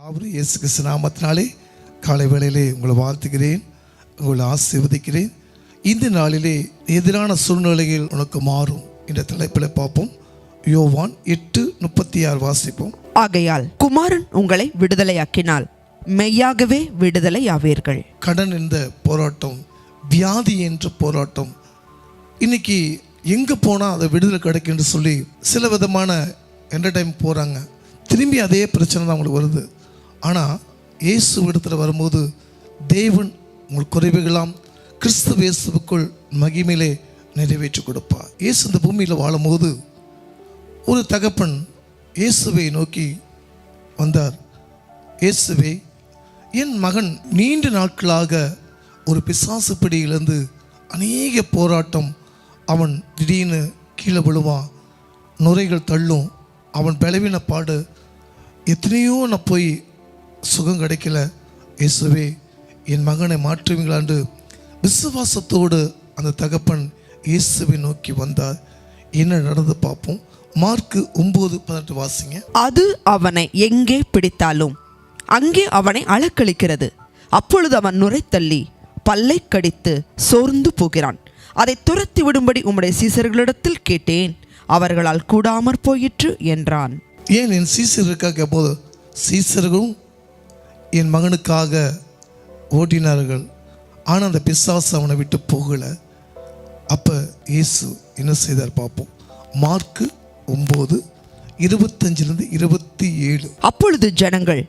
யாவரும் இயேசு கிறிஸ்து நாமத்தினாலே காலை வேளையிலே உங்களை வாழ்த்துகிறேன் உங்களை ஆசீர்வதிக்கிறேன். இந்த நாளிலே எதிரான சூழ்நிலைகள் உனக்கு மாறும் என்ற தலைப்பில் பார்ப்போம். யோவான் எட்டு முப்பத்தி ஆறு வாசிப்போம். ஆகையால் குமாரன் உங்களை விடுதலையாக்கினால் மெய்யாகவே விடுதலையாவீர்கள். கடன் என்ற போராட்டம் வியாதி என்ற போராட்டம் இன்னைக்கு எங்கே போனால் அதை விடுதலை கிடைக்குன்னு சொல்லி சில விதமான என்டர்டைம் போகிறாங்க திரும்பி அதே பிரச்சனை தான் அவங்களுக்கு வருது. ஆனால் இயேசு இடத்துல வரும்போது தேவன் உங்கள் குறைவுகளாம் கிறிஸ்து இயேசுவுக்குள் மகிமையிலே நிறைவேற்றி கொடுப்பார். இயேசு இந்த பூமியில் வாழும்போது ஒரு தகப்பன் இயேசுவை நோக்கி வந்தார். இயேசுவே என் மகன் நீண்ட நாட்களாக ஒரு பிசாசு பிடியிலிருந்து அநேக போராட்டம் அவன் திடீர்னு கீழே விழுவான் நுரைகள் தள்ளும். அவன் பலவீன பாடு எத்தனையோ நான் போய் சுகம் கிடைக்கல. இயேசுவே என் மகனை மாற்றுவீங்களாண்டு விசுவாசத்தோடு அந்த தகப்பன் இயேசுவை நோக்கி வந்தார். என்ன நடந்து பார்ப்போம். மார்க்கு ஒம்பது பதினெட்டு வாசிங்க. அது அவனை எங்கே பிடித்தாலும் அங்கே அவனை அலக்களிக்கிறது அப்பொழுது அவன் நுரைத்தள்ளி பல்லை கடித்து சோர்ந்து போகிறான். அதை துரத்தி விடும்படி உம்முடைய சீசர்களிடத்தில் கேட்டேன். அவர்களால் கூடாமற் போயிற்று என்றான். ஏன் என் சீசருக்காக கேட்போது? சீசர்களும் என் மகனுக்காக ஓட்டினார்கள் ஆனால் அந்த பிசாசு அவனை விட்டு போகலை. அப்போ இயேசு என்ன செய்தார் பார்ப்போம். மார்க்கு ஒம்பது இருபத்தஞ்சிலிருந்து இருபத்தி ஏழு அப்பொழுது ஜனங்கள்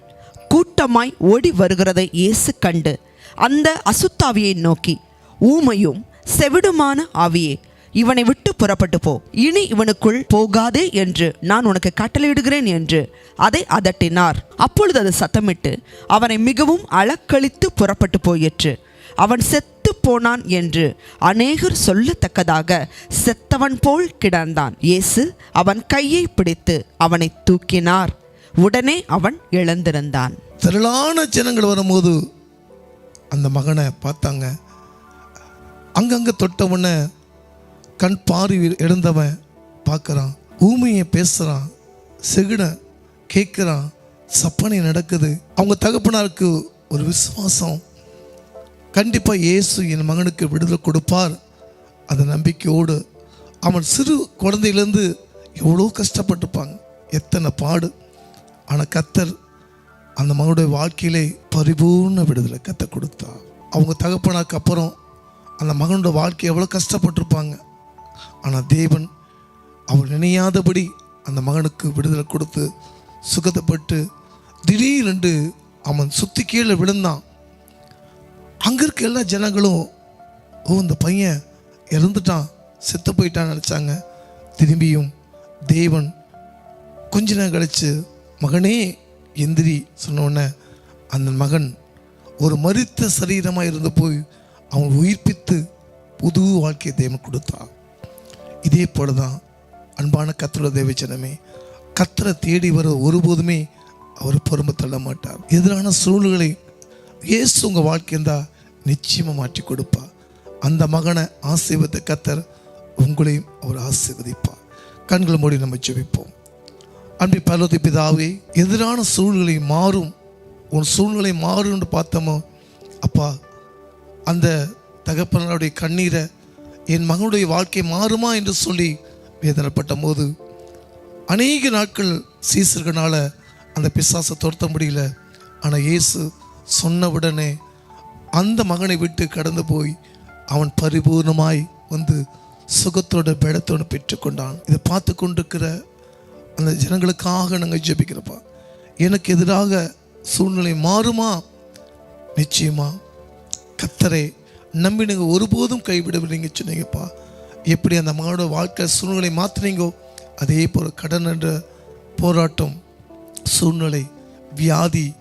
கூட்டமாய் ஓடி வருகிறதை இயேசு கண்டு அந்த அசுத்தாவியை நோக்கி ஊமையும் செவிடுமான ஆவியே இவனை விட்டு புறப்பட்டு போ. இனி இவனுக்குள் போகாதே என்று நான் உனக்கு கட்டளையிடுகிறேன் என்று அதை அதட்டினார். அப்பொழுது அது சத்தமிட்டு அவனை மிகவும் அளக்களித்து புறப்பட்டு போயிற்று. அவன் செத்து போனான் என்று அநேகர் சொல்லத்தக்கதாக செத்தவன் போல் கிடந்தான். இயேசு அவன் கையை பிடித்து அவனை தூக்கினார். உடனே அவன் எழுந்திருந்தான். திரளான ஜனங்கள் வரும்போது அந்த மகனை பார்த்தாங்க. அங்கங்கே தொட்டவுன்னு கண் பார்வை இழந்தவன் பார்க்குறான் ஊமையை பேசுகிறான் செகுட கேட்குறான் சப்பனை நடக்குது. அவங்க தகப்பனாருக்கு ஒரு விசுவாசம். கண்டிப்பாக இயேசு என் மகனுக்கு விடுதலை கொடுப்பார். அந்த நம்பிக்கையோடு அவன் சிறு குழந்தையிலேருந்து எவ்வளோ கஷ்டப்பட்டிருப்பாங்க எத்தனை பாடு. ஆனால் கத்தர் அந்த மகனுடைய வாழ்க்கையிலே பரிபூர்ண விடுதலை கத்தை கொடுத்தா அவங்க தகப்பனாக்கு அப்புறம் அந்த மகனோட வாழ்க்கை எவ்வளோ கஷ்டப்பட்டிருப்பாங்க. ஆனால் தேவன் அவள் நினையாதபடி அந்த மகனுக்கு விடுதலை கொடுத்து சுகத்தைப்பட்டு திடீரென்று அவன் சுற்றி கீழே விழுந்தான். அங்கே இருக்க எல்லா ஜனங்களும் ஓ இந்த பையன் இறந்துட்டான் செத்து போயிட்டான்னு நினச்சாங்க. திரும்பியும் தேவன் கொஞ்ச நேரம் கழித்து மகனே எந்திரி சொன்னோடனே அந்த மகன் ஒரு மரித்த சரீரமாக இருந்து போய் அவன் உயிர்ப்பித்து புது வாழ்க்கையை தேவன் கொடுத்தான். இதே போல தான் அன்பான கத்தரோட தேவச்சனமே கத்தரை தேடி வர ஒருபோதுமே அவர் பொறுமை தள்ள மாட்டார். எதிரான சூழ்நிலை இயேசு உங்கள் வாழ்க்கை இருந்தால் நிச்சயமாக மாற்றி கொடுப்பார். அந்த மகனை ஆசீர்வத்தை கத்தர் உங்களையும் அவர் ஆசீர்வதிப்பார். கண்கள் மூடி நம்ம ஜெபிப்போம். அன்பி பர்வதி பிதாவே எதிரான சூழ்நிலை மாறும். உன் சூழ்நிலை மாறும் பார்த்தோமோ அப்பா அந்த தகப்பனருடைய கண்ணீரை என் மகனுடைய வாழ்க்கை மாறுமா என்று சொல்லி வேதனைப்பட்ட போது அநேக நாட்கள் சீசர்களால் அந்த பிசாசை துரத்த முடியல. ஆனால் இயேசு சொன்ன உடனே அந்த மகனை விட்டு கடந்து போய் அவன் பரிபூர்ணமாய் வந்து சுகத்தோட பலத்தோடு பெற்றுக்கொண்டான். இதை பார்த்து கொண்டிருக்கிற அந்த ஜனங்களுக்காக நாங்கள் ஜெபிக்கிறப்பா எனக்கு எதிராக சூழ்நிலை மாறுமா? நிச்சயமா. கத்தரை நம்பி நீங்கள் ஒருபோதும் கைவிடவில்லைங்க சொன்னீங்கப்பா. எப்படி அந்த மகனோட வாழ்க்கை சூழ்நிலை மாற்றினீங்கோ அதே போல் கடன் என்ற போராட்டம் சூழ்நிலை வியாதி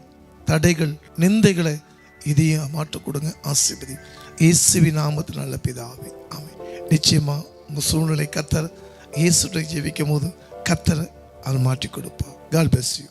தடைகள் நிந்தைகளை இதையும் மாற்ற கொடுங்க ஆசீர்வதி. இயேசுவி நாமத்தில் நல்ல பிதாவே ஆமை நிச்சயமாக உங்கள் சூழ்நிலை கத்தர் இயேசுட்டை ஜெபிக்கும் போது கத்தரை அதை மாற்றி கொடுப்பா கால் பெஸ் யூ